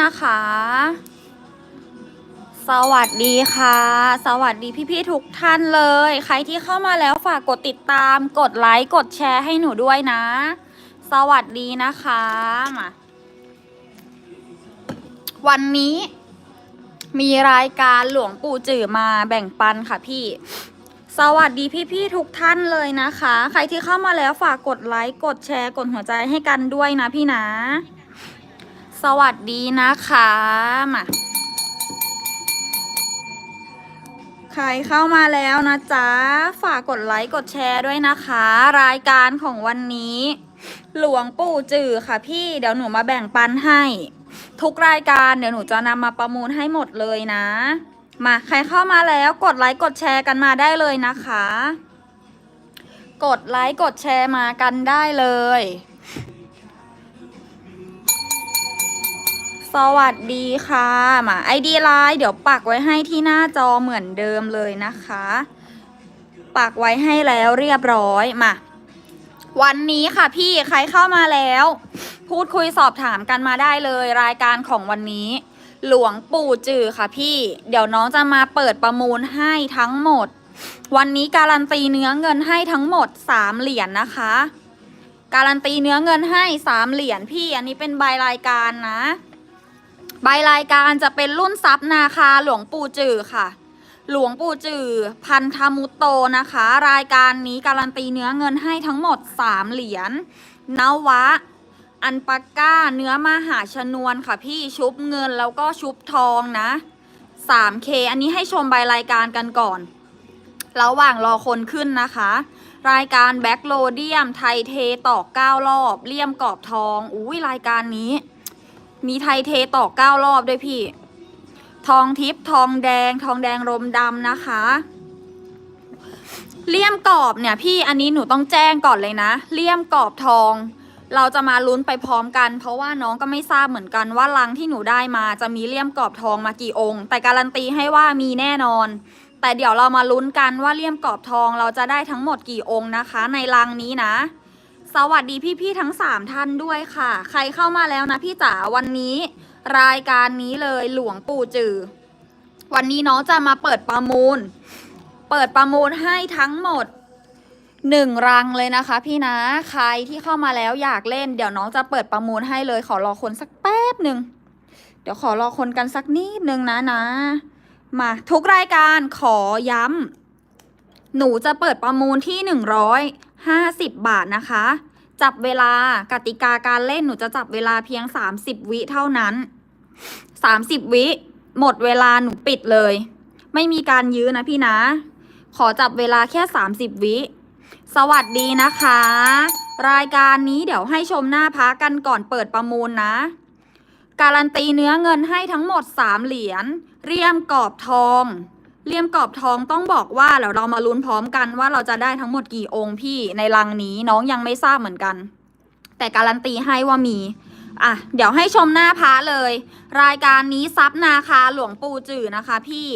นะคะ สวัสดีค่ะ สวัสดีพี่ๆทุกท่านเลย ใครที่เข้ามาแล้วฝากกดติดตาม กดไลค์ กดแชร์ให้หนูด้วยนะ สวัสดีนะคะมาวันนี้มีรายการหลวงปู่จื่อมาแบ่งปันค่ะพี่ สวัสดีพี่ๆทุกท่านเลยนะคะ ใครที่เข้ามาแล้วฝากกดไลค์ กดแชร์ กดหัวใจให้กันด้วยนะพี่นะ สวัสดีนะคะมาใครเข้ามาแล้วนะจ๊ะ ฝากกดไลค์กดแชร์ด้วยนะคะ รายการของวันนี้ หลวงปู่จือค่ะพี่เดี๋ยวหนูมาแบ่งปันให้ ทุกรายการเดี๋ยวหนูจะนำมาประมูลให้หมดเลยนะ มาใครเข้ามาแล้วกดไลค์กดแชร์กันมาได้เลยนะคะ กดไลค์กดแชร์มากันได้เลย สวัสดีค่ะมาไอดีไลน์เดี๋ยวปักไว้ให้ที่หน้าจอเหมือนเดิมเลยนะคะ ปักไว้ให้แล้วเรียบร้อยมาวันนี้ค่ะพี่ใครเข้ามาแล้ว พูดคุยสอบถามกันมาได้เลย รายการของวันนี้ หลวงปู่จือค่ะพี่ เดี๋ยวน้องจะมาเปิดประมูลให้ทั้งหมด วันนี้การันตีเนื้อเงินให้ทั้งหมดสามเหรียญนะคะ การันตีเนื้อเงินให้สามเหรียญพี่ อันนี้เป็นใบรายการนะ ใบรายการจะเป็นรุ่นซับนาคาหลวงปู่จือค่ะ หลวงปู่จือพันธมุตโตนะคะ รายการนี้การันตีเนื้อเงินให้ทั้งหมด 3 เหรียญนวะ อันปาก้าเนื้อมหาชนวนค่ะพี่ชุบเงินแล้วก็ชุบทองนะ 3K อันนี้ให้ชมใบรายการกันก่อน ระหว่างรอคนขึ้นนะคะ รายการแบ็กโลเดียมไทยเทต่อ 9 รอบเลี่ยมกรอบทอง อุ้ยรายการนี้ มีไทยเทต่อ9รอบด้วยพี่ ทองทิพย์ทองแดง ทองแดงรมดำนะคะเลี่ยมกรอบเนี่ยพี่อันนี้หนูต้องแจ้งก่อนเลยนะเลี่ยมกรอบทอง เราจะมาลุ้นไปพร้อมกัน เพราะว่าน้องก็ไม่ทราบเหมือนกันว่าลังที่หนูได้มาจะมีเลี่ยมกรอบทองมากี่องค์ แต่การันตีให้ว่ามีแน่นอน แต่เดี๋ยวเรามาลุ้นกันว่าเลี่ยมกรอบทองเราจะได้ทั้งหมดกี่องค์นะคะ ในลังนี้นะ สวัสดีพี่ๆทั้ง 3 ท่านด้วยค่ะ ใครเข้ามาแล้วนะพี่จ๋าวันนี้ รายการนี้เลยหลวงปู่จือ วันนี้น้องจะมาเปิดประมูล เปิดประมูลให้ทั้งหมดหนึ่งรังเลยนะคะ พี่นะใครที่เข้ามาแล้วอยากเล่น เดี๋ยวน้องจะเปิดประมูลให้เลย ขอรอคนสักแป๊บหนึ่งเดี๋ยวขอรอคนกันสักนิดนึงนะนะ มาทุกรายการขอย้ำหนูจะเปิดประมูลที่หนึ่งร้อย ห้าสิบบาทนะคะ จับเวลากติกาการเล่นหนูจะจับเวลาเพียงสามสิบวิเท่านั้นสามสิบวิ หมดเวลาหนูปิดเลย ไม่มีการยื้อนะพี่นะ ขอจับเวลาแค่สามสิบวิ สวัสดีนะคะ รายการนี้เดี๋ยวให้ชมหน้าพักกันก่อนเปิดประมูลนะการันตีเนื้อเงินให้ทั้งหมด 3 เหรียญ เรียมกรอบทอง เลี่ยมกรอบทองต้องบอกว่าเดี๋ยวเรามาลุ้นพร้อมกันว่าเราจะได้ทั้งหมดกี่องค์พี่ในลังนี้น้องยังไม่ทราบเหมือนกัน แต่การันตีให้ว่ามีอะเดี๋ยวให้ชมหน้าพระเลย รายการนี้ซับนาคาหลวงปู่จื่อนะคะพี่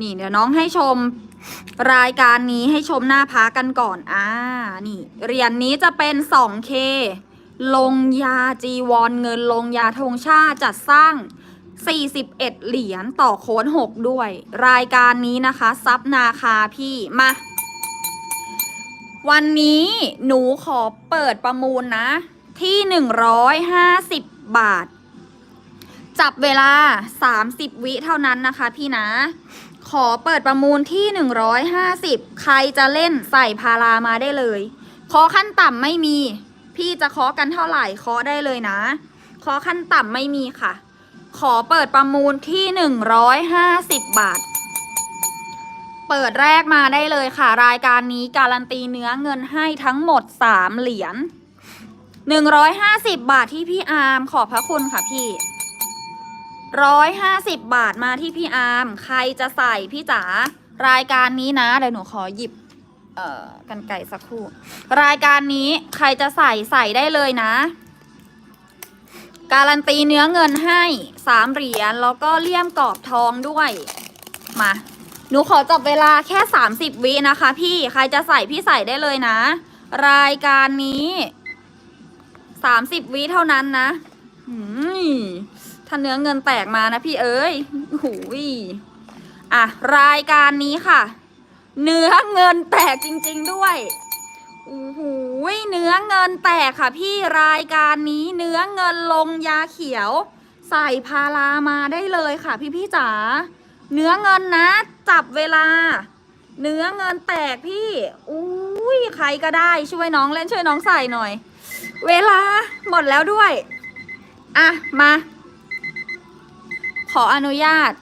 นี่เดี๋ยวน้องให้ชม รายการนี้ให้ชมหน้าพระกันก่อนอ่านี่เหรียญนนี้จะเป็น 2K ลงยาจีวรเงินลงยาธงชาติจัดสร้าง 41 เหรียญต่อโค้ด6ด้วย รายการนี้นะคะ ซับนาคาพี่ มา วันนี้หนูขอเปิดประมูลนะ ที่ 150 บาท จับเวลา 30 วิเท่านั้นนะคะพี่นะ ขอเปิดประมูลที่ 150 ใครจะเล่นใส่พารามาได้เลยขอขั้นต่ำไม่มี พี่จะเคาะกันเท่าไหร่เคาะได้เลยนะเคาะขั้นต่ำไม่มีค่ะ ขอเปิดประมูลที่ 150 บาท เปิดแรกมาได้เลยค่ะ รายการนี้การันตีเนื้อเงินให้ทั้งหมด 3 เหรียญ150 บาทที่พี่อาร์มขอบพระคุณค่ะพี่150บาทมาที่พี่อาร์มใครจะใส่พี่จ๋ารายการนี้นะเดี๋ยวหนูขอหยิบ เอ่อกันไก่สักครู่ รายการนี้ใครจะใส่ใส่ได้เลยนะ การันตีเนื้อเงินให้สามเหรียญแล้วก็เลี่ยมกรอบทองด้วย มา หนูขอจับเวลาแค่ 30 วินะคะ พี่ใครจะใส่พี่ใส่ได้เลยนะ รายการนี้ 30 วิเท่านั้นนะถ้าเนื้อเงินแตกมานะพี่เอ้ยหูยอะ รายการนี้ค่ะ เนื้อเงินแตกจริง ๆด้วยโอ้โหุ้ยเนื้อเงินแตกค่ะพี่รายการนี้เนื้อเงินลงยาเขียว ใส่พารามาได้เลยค่ะ พี่พี่จ๋าเนื้อเงินนะ จับเวลา เนื้อเงินแตกพี่อุ้ยใครก็ได้ช่วยน้องเล่นช่วยน้องใส่หน่อย เวลาหมดแล้วด้วย อะ มา ขออนุญาต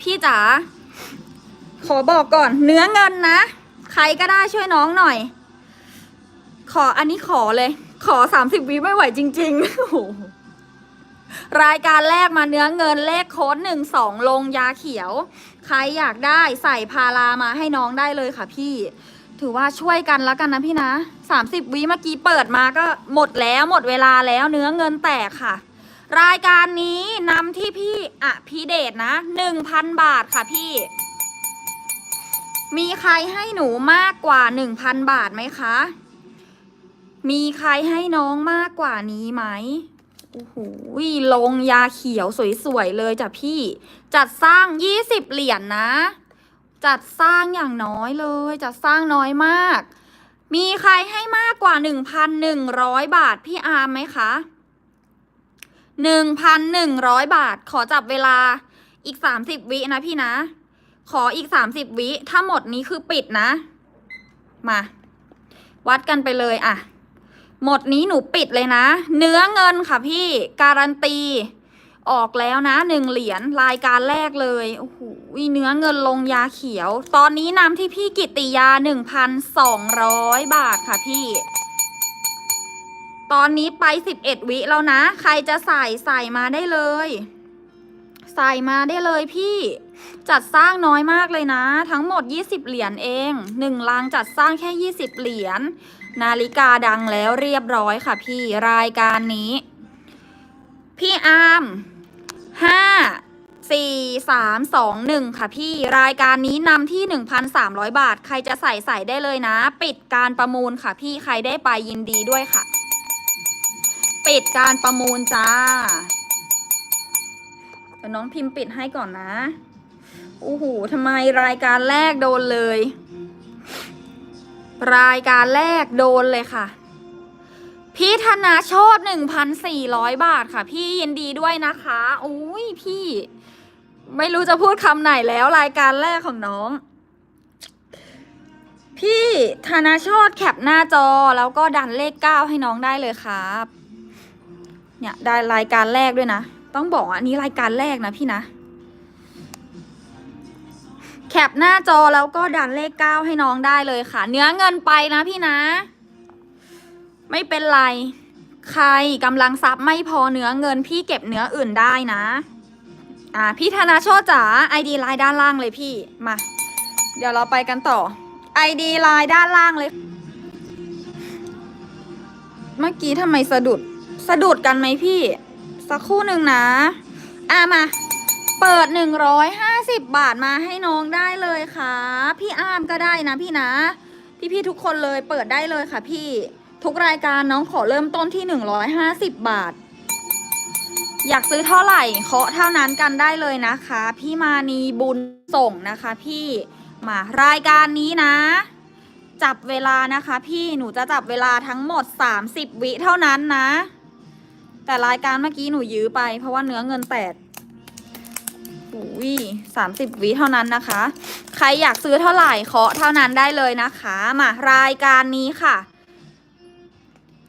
พี่จ๋าขอบอกก่อน เนื้อเงินนะ ใครก็ได้ช่วยน้องหน่อย ขออันนี้ขอเลย ขอสามสิบวิไม่ไหวจริงๆโอ้โหรายการแรกมาเนื้อเงินเลขโค้ดหนึ่งสองลงยาเขียว ใครอยากได้ใส่พารามาให้น้องได้เลยค่ะพี่ ถือว่าช่วยกันแล้วกันนะพี่นะสามสิบวิเมื่อกี้เปิดมาก็หมดแล้วหมดเวลาแล้วเนื้อเงินแตกค่ะ รายการนี้นำที่พี่อภิเดชนะหนึ่งพันบาทค่ะพี่ มีใครให้หนูมากกว่าหนึ่งพันบาทไหมคะ มีใครให้น้องมากกว่านี้ไหมโอ้โหลงยาเขียวสวยๆเลยจ้ะพี่ จัดสร้างยี่สิบเหรียญนนะ จัดสร้างอย่างน้อยเลย จัดสร้างน้อยมาก มีใครให้มากกว่าหนึ่งพันหนึ่งร้อยบาทพี่อาร์มไหมคะหนึ่งพันหนึ่งร้อยบาท ขอจับเวลาอีกสามสิบวินะพี่นะ ขออีกสามสิบวิ ถ้าหมดนี้คือปิดนะ มา วัดกันไปเลยอะ หมดนี้หนูปิดเลยนะ เนื้อเงินค่ะพี่การันตี ออกแล้วนะหนึ่งเหรียญรายการแรกเลยโอ้โหเนื้อเงินลงยาเขียว ตอนนี้นำที่พี่กิติยาหนึ่งพันสองร้อยบาทค่ะพี่ ตอนนี้ไปสิบเอ็ดวิแล้วนะ ใครจะใส่ใส่มาได้เลย ใส่มาได้เลยพี่จัดสร้างน้อยมากเลยนะ ทั้งหมด 20 เหรียญเองหนึ่งลังจัดสร้างแค่ 20 เหรียญ นาฬิกาดังแล้วเรียบร้อยค่ะพี่รายการนี้ พี่อาร์มห้าสี่สามสองหนึ่งค่ะพี่รายการนี้นำที่1,300บาท ใครจะใส่ใส่ได้เลยนะ ปิดการประมูลค่ะพี่ใครได้ไปยินดีด้วยค่ะ ปิดการประมูลจ้าเดี๋ยวน้องพิมพ์ปิดให้ก่อนนะโอ้โหทำไมรายการแรกโดนเลย รายการแรกโดนเลยค่ะ พี่ธนาโชตหนึ่งพันสี่ร้อยบาทค่ะ พี่ยินดีด้วยนะคะอุ้ยพี่ ไม่รู้จะพูดคำไหนแล้วรายการแรกของน้อง พี่ธนาโชตแคปหน้าจอแล้วก็ดันเลขเก้าให้น้องได้เลยครับเนี่ยได้รายการแรกด้วยนะ ต้องบอกอันนี้รายการแรกนะพี่นะ แคปหน้าจอแล้วก็ดันเลขเก้าให้น้องได้เลยค่ะ เนื้อเงินไปนะพี่นะ ไม่เป็นไร ใครกำลังซับไม่พอเนื้อเงินพี่เก็บเนื้ออื่นได้นะ อ่าพี่ธนาโชตจ๋าไอดีไลน์ด้านล่างเลยพี่มา เดี๋ยวเราไปกันต่อไอดีไลน์ด้านล่างเลย เมื่อกี้ทำไมสะดุดสะดุดกันไหมพี่ สักครู่หนึ่งนะ อ่ามา เปิดหนึ่งร้อยห้าสิบบาทมาให้น้องได้เลยค่ะ พี่อ้ามก็ได้นะพี่นะ พี่ๆทุกคนเลยเปิดได้เลยค่ะพี่ทุกรายการน้องขอเริ่มต้นที่หนึ่งร้อยห้าสิบบาท อยากซื้อเท่าไหร่เคาะเท่านั้นกันได้เลยนะคะ พี่มานีบุญส่งนะคะพี่มารายการนี้นะ จับเวลานะคะพี่หนูจะจับเวลาทั้งหมด 30 วิเท่านั้นนะ แต่รายการเมื่อกี้หนูยื้อไปเพราะว่าเนื้อเงินแตก อุ้ยสามสิบวิเท่านั้นนะคะ ใครอยากซื้อเท่าไหร่เคาะเท่านั้นได้เลยนะคะ มารายการนี้ค่ะ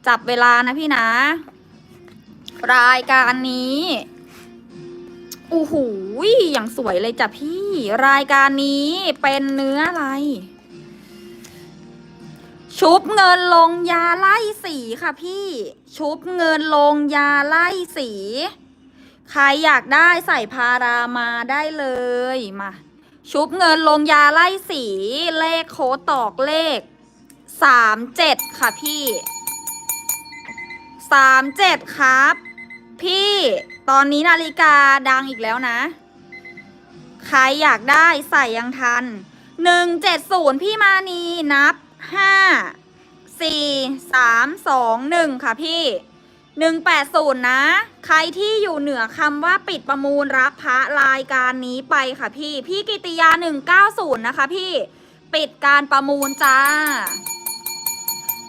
จับเวลานะพี่นะ รายการนี้โอ้โหอย่างสวยเลยจ้ะพี่ รายการนี้เป็นเนื้ออะไร ชุบเงินลงยาไล่สีค่ะพี่ ชุบเงินลงยาไล่สี ใครอยากได้ใส่พารามาได้เลยมาชุบเงินลงยาไล่สีเลขโค้ดตอกเลขสามเจ็ดค่ะพี่สามเจ็ดครับ พี่ตอนนี้นาฬิกาดังอีกแล้วนะ ใครอยากได้ใส่ยังทันหนึ่งเจ็ดศูนย์พี่มานีนับห้าสี่สามสองหนึ่งค่ะพี่ หนึ่งแปดศูนย์นะ ใครที่อยู่เหนือคำว่าปิดประมูลรับพระรายการนี้ไปค่ะพี่ พี่กิติยาหนึ่งเก้าศูนย์นะคะพี่ ปิดการประมูลจ้า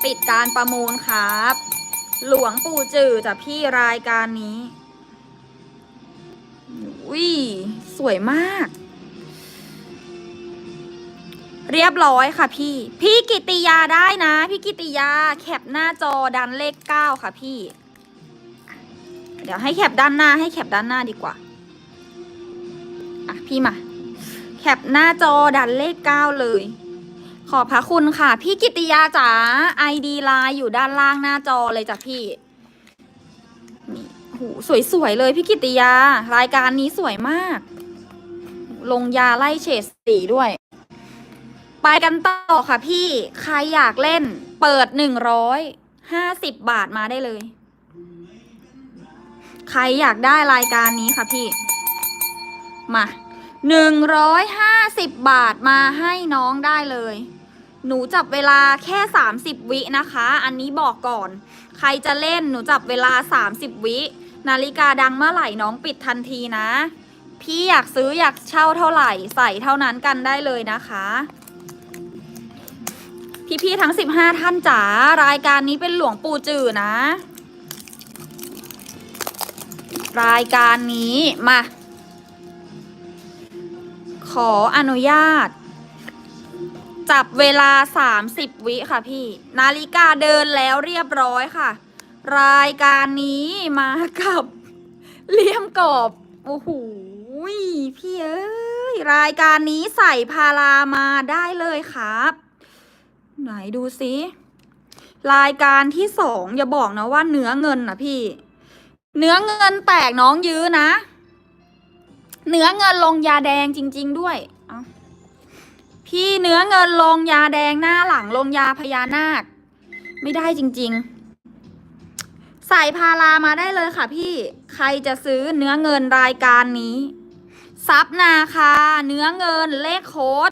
ปิดการประมูลครับ หลวงปู่จือจ้ะพี่รายการนี้อุ้ยสวยมาก เรียบร้อยค่ะพี่ พี่กิติยาได้นะ พี่กิติยาแคปหน้าจอดันเลขเก้าค่ะพี่ เดี๋ยวให้แคปด้านหน้าให้แคปด้านหน้าดีกว่า อะพี่มา แคปหน้าจอดันเลขเก้าเลย ขอบพระคุณค่ะ พี่กิติยาจ๋าไอดีไลน์อยู่ด้านล่างหน้าจอเลยจ้ะพี่นี่หูสวยๆเลยพี่กิติยา รายการนี้สวยมาก ลงยาไล่เฉดสีด้วย ไปกันต่อค่ะพี่ ใครอยากเล่น เปิดหนึ่งร้อยห้าสิบบาทมาได้เลย ใครอยากได้รายการนี้ค่ะพี่ มาหนึ่งร้อยห้าสิบบาทมาให้น้องได้เลย หนูจับเวลาแค่สามสิบวินะคะ อันนี้บอกก่อน ใครจะเล่นหนูจับเวลาสามสิบวิ นาฬิกาดังเมื่อไหร่น้องปิดทันทีนะ พี่อยากซื้ออยากเช่าเท่าไหร่ใส่เท่านั้นกันได้เลยนะคะพี่ๆทั้ง 15 ท่านจ๋ารายการนี้เป็นหลวงปู่จือนะ รายการนี้มา ขออนุญาต จับเวลา 30 วิค่ะพี่ นาฬิกาเดินแล้วเรียบร้อยค่ะ รายการนี้มากับเลี่ยมกรอบโอ้โหพี่เอ้ยรายการนี้ใส่พารามาได้เลยครับ ไหนดูซิรายการที่สองอย่าบอกนะว่าเนื้อเงินนะพี่ เนื้อเงินแตกน้องยื้อนะ เนื้อเงินลงยาแดงจริง ๆ ด้วยเอาพี่เนื้อเงินลงยาแดงหน้าหลังลงยาพญานาค ไม่ได้จริง ๆ ใส่พารามาได้เลยค่ะ พี่ใครจะซื้อเนื้อเงินรายการนี้ซับนาคาเนื้อเงินเลขโค้ด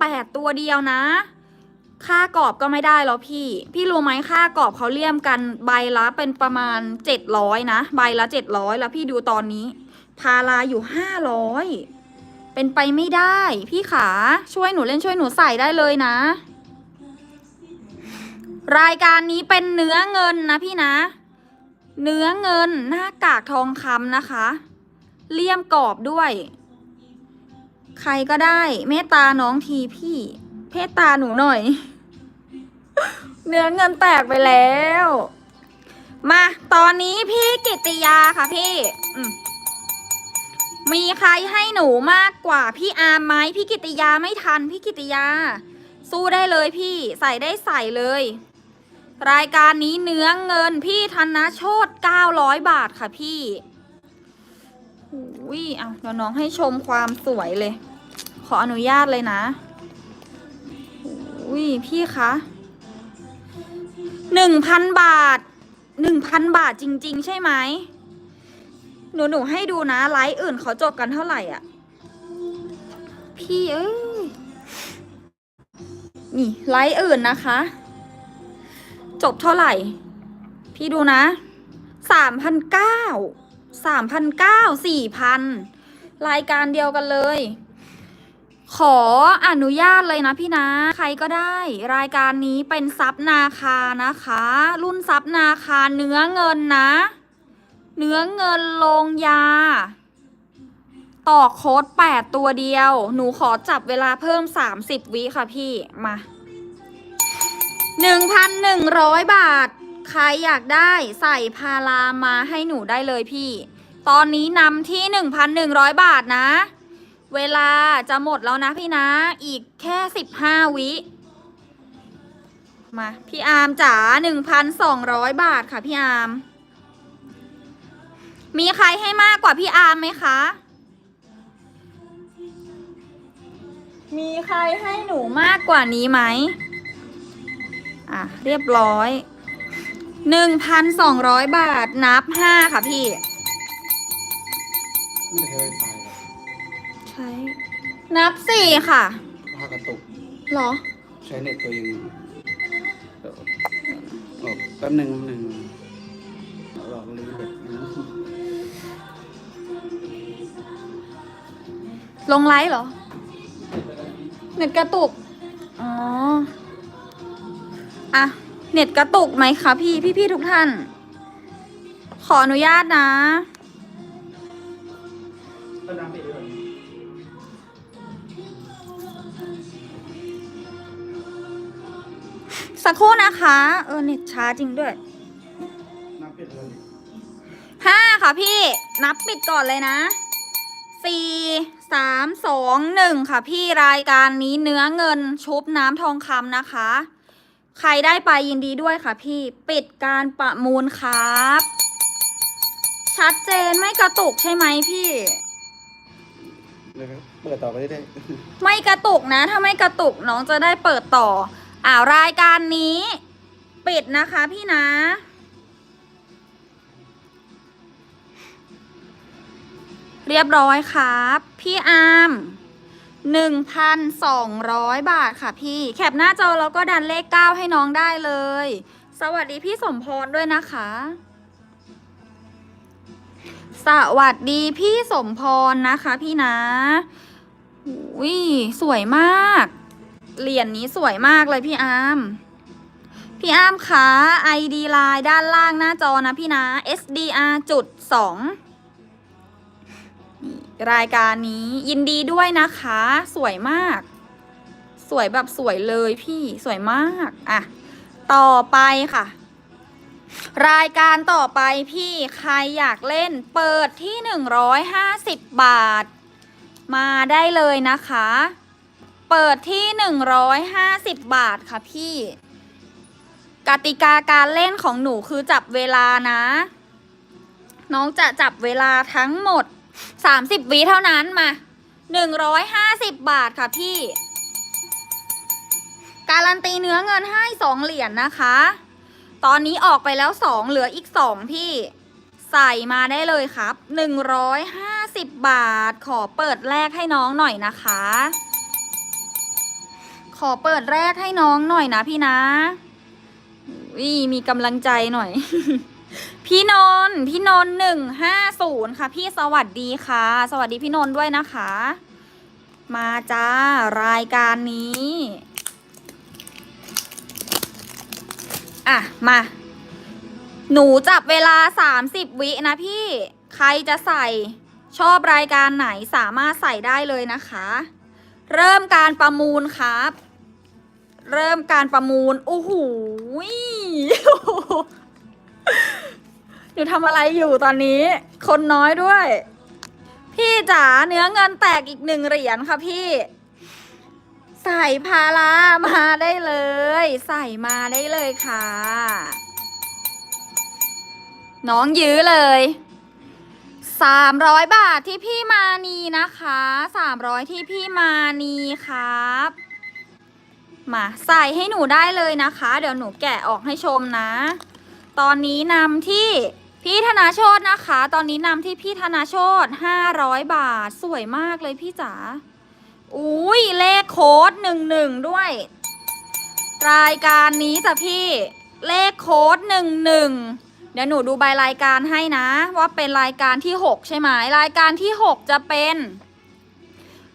แปดตัวเดียวนะ ค่ากรอบก็ไม่ได้แล้วพี่ พี่รู้ไหมค่ากรอบเขาเลี่ยมกันใบละเป็นประมาณเจ็ดร้อยนะ ใบละเจ็ดร้อยแล้วพี่ดูตอนนี้ พาราอยู่ห้าร้อยเป็นไปไม่ได้ พี่ขาช่วยหนูเล่นช่วยหนูใส่ได้เลยนะ รายการนี้เป็นเนื้อเงินนะพี่นะ เนื้อเงินหน้ากากทองคำนะคะ เลี่ยมกรอบด้วย ใครก็ได้เมตตาน้องทีพี่ เพตตาหนูหน่อย เนื้อเงินแตกไปแล้ว มาตอนนี้พี่กิติยาค่ะพี่มมีใครให้หนูมากกว่าพี่อาร์มไหมพี่กิติยาไม่ทันพี่กิติยา สู้ได้เลยพี่ใส่ได้ใส่เลย รายการนี้เนื้อเงินพี่ธนโชต900 บาทค่ะพี่อุ้ยเอาเดี๋ยวน้องให้ชมความสวยเลย ขออนุญาตเลยนะ อุ้ยพี่คะหนึ่งพันบาทหนึ่งพันบาทจริง ๆ ใช่ไหมหนูหนูให้ดูนะไลฟ์อื่นเขาจบกันเท่าไหร่อะ พี่เอ้ยนี่ไลฟ์อื่นนะคะ จบเท่าไหร่ พี่ดูนะสามพันเก้าสามพันเก้าสี่พันรายการเดียวกันเลย ขออนุญาตเลยนะพี่นะ ใครก็ได้ รายการนี้เป็นซับนาคานะคะ รุ่นซับนาคาเนื้อเงินนะ เนื้อเงินลงยา ต่อโค้ดแปดตัวเดียว หนูขอจับเวลาเพิ่มสามสิบวิค่ะพี่มาหนึ่งพันหนึ่งร้อยบาท ใครอยากได้ใส่พารามาให้หนูได้เลยพี่ ตอนนี้นำที่หนึ่งพันหนึ่งร้อยบาทนะ เวลาจะหมดแล้วนะพี่นะ อีกแค่สิบห้าวิ มา พี่อาร์มจ๋าหนึ่งพันสองร้อยบาทค่ะพี่อาร์ม มีใครให้มากกว่าพี่อาร์มไหมคะ มีใครให้หนูมากกว่านี้ไหม อะ เรียบร้อยหนึ่งพันสองร้อยบาทนับห้าค่ะพี่ไม่ได้ใช้ นับสี่ค่ะผ้ากระตุกหรอ ใช้เน็ตตัวเองอยู่วแป๊บหนึ่งแป๊บหนึ่งลองรีเน็ตนะลงไลฟ์เหรอ เน็ตกระตุก อ๋ออะเน็ตกระตุกไหมคะพี่ พี่พี่ทุกท่าน ขออนุญาตนะ ก็น้ำไปเสักครู่นะคะ เออเน็ตช้าจริงด้วยน้ำปิดเลยห้าค่ะพี่ นับปิดก่อนเลยนะสี่สามสองหนึ่งค่ะพี่รายการนี้เนื้อเงินชุบน้ำทองคำนะคะ ใครได้ไปยินดีด้วยค่ะพี่ปิดการประมูลครับ ชัดเจนไม่กระตุกใช่ไหมพี่เลยครับเปิดต่อไปได้ ไม่กระตุกนะ ถ้าไม่กระตุกน้องจะได้เปิดต่อ อ่ารายการนี้ ปิดนะคะพี่นะ เรียบร้อยครับ พี่อาร์มหนึ่งพันสองร้อยบาทค่ะพี่ แคปหน้าจอแล้วก็ดันเลขเก้าให้น้องได้เลย สวัสดีพี่สมพรด้วยนะคะ สวัสดีพี่สมพรนะคะพี่นะอุ้ยสวยมาก เหรียญนนี้สวยมากเลยพี่อาร์ม พี่อาร์มคะ ID ไลน์ด้านล่างหน้าจอนะพี่นะ SDR จุดสองนี่รายการนี้ยินดีด้วยนะคะ สวยมาก สวยแบบสวยเลยพี่สวยมากอะต่อไปค่ะ รายการต่อไปพี่ใครอยากเล่นเปิดที่ 150 บาท มาได้เลยนะคะ เปิดที่ 150 บาทค่ะพี่ กติกาการเล่นของหนูคือจับเวลานะ น้องจะจับเวลาทั้งหมด 30วิเท่านั้นมา 150 บาทค่ะพี่ การันตีเนื้อเงินให้ 2 เหรียญนะคะ ตอนนี้ออกไปแล้ว 2 เหลืออีก 2 พี่ใส่มาได้เลยครับ 150 บาท ขอเปิดแรกให้น้องหน่อยนะคะ ขอเปิดแรกให้น้องหน่อยนะพี่นะวิมีกำลังใจหน่อย พี่นนท์พี่นนหนึ่งห้าศูนย์ค่ะ พี่สวัสดีค่ะ สวัสดีพี่นนท์ด้วยนะคะ มาจ้ารายการนี้ อะ มา หนูจับเวลา30วินะพี่ ใครจะใส่ชอบรายการไหนสามารถใส่ได้เลยนะคะ เริ่มการประมูลครับ เริ่มการประมูล โอ้โหยหนูทำอะไรอยู่ตอนนี้ คนน้อยด้วย พี่จ๋าเนื้อเงินแตกอีกหนึ่งเหรียญค่ะพี่ ใส่พารามาได้เลย ใส่มาได้เลยค่ะ น้องยื้อเลยสามร้อยบาทที่พี่มานีนะคะสามร้อยที่พี่มานีครับ มาใส่ให้หนูได้เลยนะคะ เดี๋ยวหนูแกะออกให้ชมนะ ตอนนี้นำที่พี่ธนาโชตนะคะ ตอนนี้นำที่พี่ธนาโชตห้าร้อยบาทสวยมากเลยพี่จ๋าอุ้ยเลขโค้ดหนึ่งหนึ่งด้วย รายการนี้จ้ะพี่เลขโค้ดหนึ่งหนึ่งเดี๋ยวหนูดูใบรายการให้นะ ว่าเป็นรายการที่ 6 ใช่ไหมรายการที่ 6 จะเป็น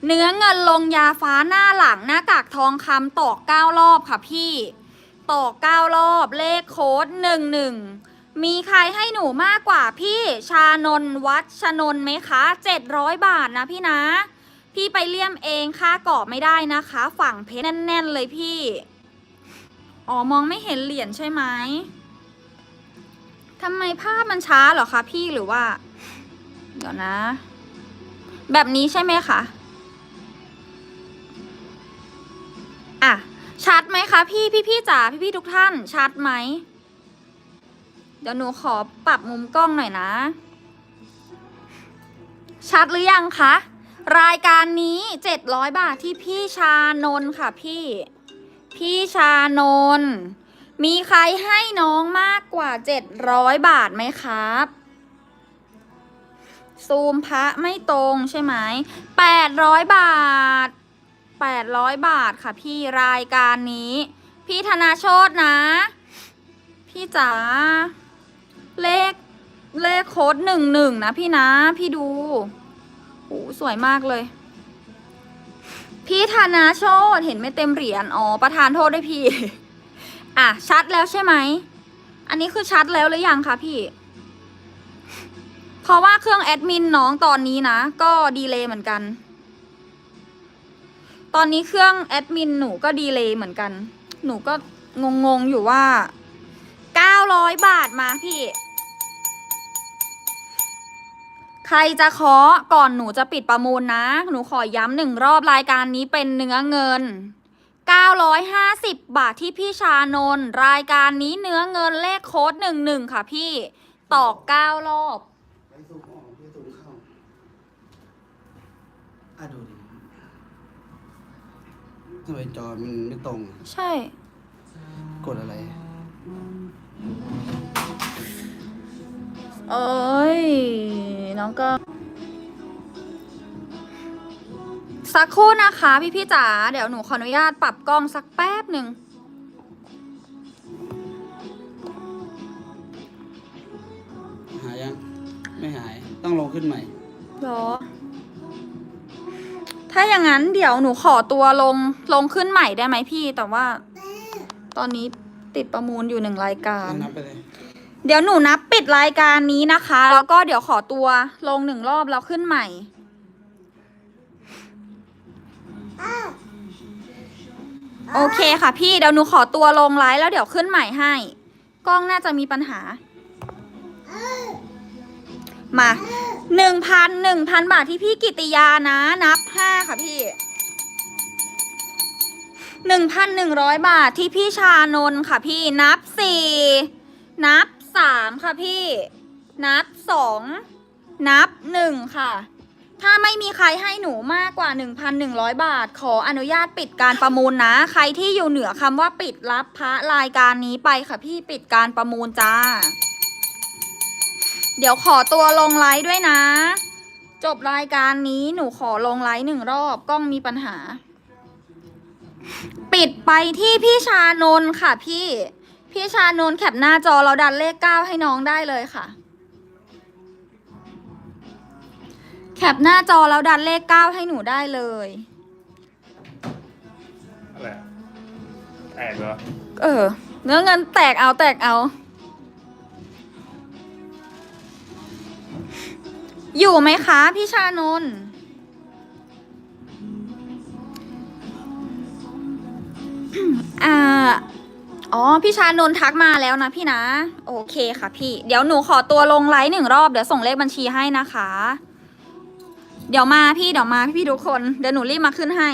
เนื้อเงินลงยาฟ้าหน้าหลังหน้ากากทองคำต่อ9รอบค่ะพี่ต่อ9รอบเลขโค้ดหนึ่งหนึ่งมีใครให้หนูมากกว่าพี่ชานนวัดชนนไหมคะ700บาทนะพี่นะ พี่ไปเลี่ยมเองค่ากรอบไม่ได้นะคะ ฝั่งเพชรแน่น ๆ เลยพี่ อ๋อมองไม่เห็นเหรียญใช่ไหมทำไมภาพมันช้าเหรอคะพี่หรือว่า เดี๋ยวนะ แบบนี้ใช่ไหมคะ อะชัดไหมคะพี่พี่พี่จ๋าพี่พี่ทุกท่านชัดไหม เดี๋ยวหนูขอปรับมุมกล้องหน่อยนะ ชัดหรือยังคะ รายการนี้700บาทที่พี่ชานนค่ะพี่ พี่ชานน มีใครให้น้องมากกว่า700บาทไหมครับซูมพระไม่ตรงใช่ไหม800บาท 800 บาทค่ะพี่รายการนี้ พี่ธนาโชตนะ พี่จ๋าเลขเลขโค้ดหนึ่งหนึ่งนะพี่นะ พี่ดูโอ้สวยมากเลย พี่ธนาโชดเห็นไม่เต็มเหรียญอ๋อประธานโทษด้วยพี่ อะ ชัดแล้วใช่ไหม อันนี้คือชัดแล้วหรือยังคะพี่เพราะว่าเครื่องแอดมินน้องตอนนี้นะ ก็ดีเลย์เหมือนกัน ตอนนี้เครื่องแอดมินหนูก็ดีเลย์เหมือนกัน หนูก็งงๆอยู่ว่า 900 บาทมาพี่ ใครจะเคาะก่อนหนูจะปิดประมูลนะ หนูขอย้ำหนึ่งรอบรายการนี้เป็นเนื้อเงิน 950 บาทที่พี่ชานนรายการนี้เนื้อเงินเลขโค้ด11 ค่ะพี่ต่อ9รอบ ไปสูงออกไปสูงเข้าอะดูดิ ทำไมจอมันไม่ตรง ใช่ กดอะไร เอ้ย น้องก็ สักครู่นะคะพี่พี่ๆจ๋า เดี๋ยวหนูขออนุญาตปรับกล้องสักแป๊บหนึ่ง หายยัง ไม่หาย ต้องลงขึ้นใหม่เหรอ ถ้าอย่างนั้นเดี๋ยวหนูขอตัวลงลงขึ้นใหม่ได้ไหมพี่ แต่ว่า ตอนนี้ติดประมูลอยู่หนึ่งรายการ นับไปเลย เดี๋ยวหนูนับปิดรายการนี้นะคะ แล้วก็เดี๋ยวขอตัวลงหนึ่งรอบแล้วขึ้นใหม่ โอเคค่ะพี่เดี๋ยวหนูขอตัวลงไลฟ์แล้วเดี๋ยวขึ้นใหม่ให้ กล้องน่าจะมีปัญหา มา หนึ่งพันหนึ่งพันบาทที่พี่กิติยานะนับห้าค่ะพี่หนึ่งพันหนึ่งร้อยบาทที่พี่ชานนค่ะพี่นับสี่นับสามค่ะพี่ นับสองนับหนึ่งค่ะ ถ้าไม่มีใครให้หนูมากกว่า 1,100 บาท ขออนุญาตปิดการประมูลนะ ใครที่อยู่เหนือคำว่าปิดรับพระรายการนี้ไปค่ะพี่ปิดการประมูลจ้า เดี๋ยวขอตัวลงไลฟ์ด้วยนะ จบรายการนี้หนูขอลงไลฟ์หนึ่งรอบกล้องมีปัญหา ปิดไปที่พี่ชานนท์ค่ะพี่ พี่ชานนท์แคปหน้าจอเราดันเลขเก้าให้น้องได้เลยค่ะ แคปหน้าจอแล้วดันเลขเก้าให้หนูได้เลยอะไรแตกเหรอ เออเนื้อเงินแตกเอาแตกเอา อยู่ไหมคะ พี่ชานนท์อ่าอ๋อ พี่ชานนท์ทักมาแล้วนะพี่นะ โอเคค่ะพี่ เดี๋ยวหนูขอตัวลงไลฟ์หนึ่งรอบ เดี๋ยวส่งเลขบัญชีให้นะคะ เดี๋ยวมาพี่เดี๋ยวมาพี่ทุกคน เดี๋ยวหนูรีบมาขึ้นให้